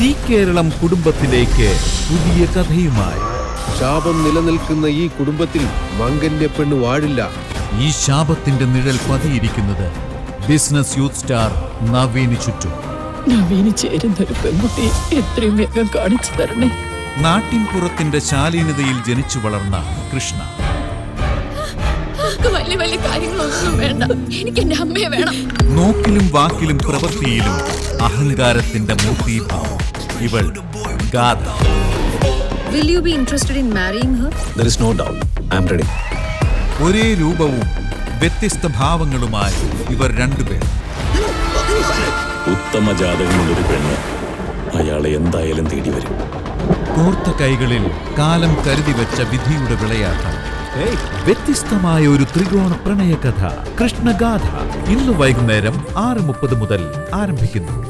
C Keralam കുടുംബത്തിലേക്ക് പുതിയ കഥയുമായി. ശാപം നിലനിൽക്കുന്ന ഈ കുടുംബത്തിൽ മങ്കന്റെ പെണ്ണ് വാഴില്ല. ഈ ശാപത്തിന്റെ നിഴൽ പതിയിരിക്കുന്നത് ബിസിനസ് യൂത്ത് സ്റ്റാർ നവീന് ചുറ്റും. നവീന് ചേരുന്ന ഒരു പെൺകുട്ടി എത്രയും വേഗം കാണിച്ചു തരണേ. നാട്ടിൻപുറത്തിന്റെ ശാലീനതയിൽ ജനിച്ചു വളർന്ന കൃഷ്ണ. വലിയ വലിയ കാര്യങ്ങളൊന്നും വേണ്ട. എനിക്ക് എന്റെ അമ്മയെ വേണം. നോക്കിലും വാക്കിലും പ്രവൃത്തിയിലും അഹങ്കാരത്തിന്റെ മൂർത്തിഭാവം ഇവൾ Gatha. Will you be interested in marrying her There is no doubt. I am ready. ഒരേ രൂപവും വ്യത്യസ്ത ഭാവങ്ങളുമായി ഇവർ രണ്ടുപേർ. ഉത്തമ ജാതകമുള്ളൊരു പെണ്ണ് അയാളെ എന്തായാലും തേടി വരും. കോർത്ത കൈകളിൽ കാലം കരുതി വെച്ച വിധിയുടെ വിളയാട്ടം. വ്യത്യസ്തമായ ഒരു ത്രികോണ പ്രണയ കഥ കൃഷ്ണഗാഥ. ഇന്ന് വൈകുന്നേരം ആറ് മുപ്പത് മുതൽ ആരംഭിക്കുന്നു.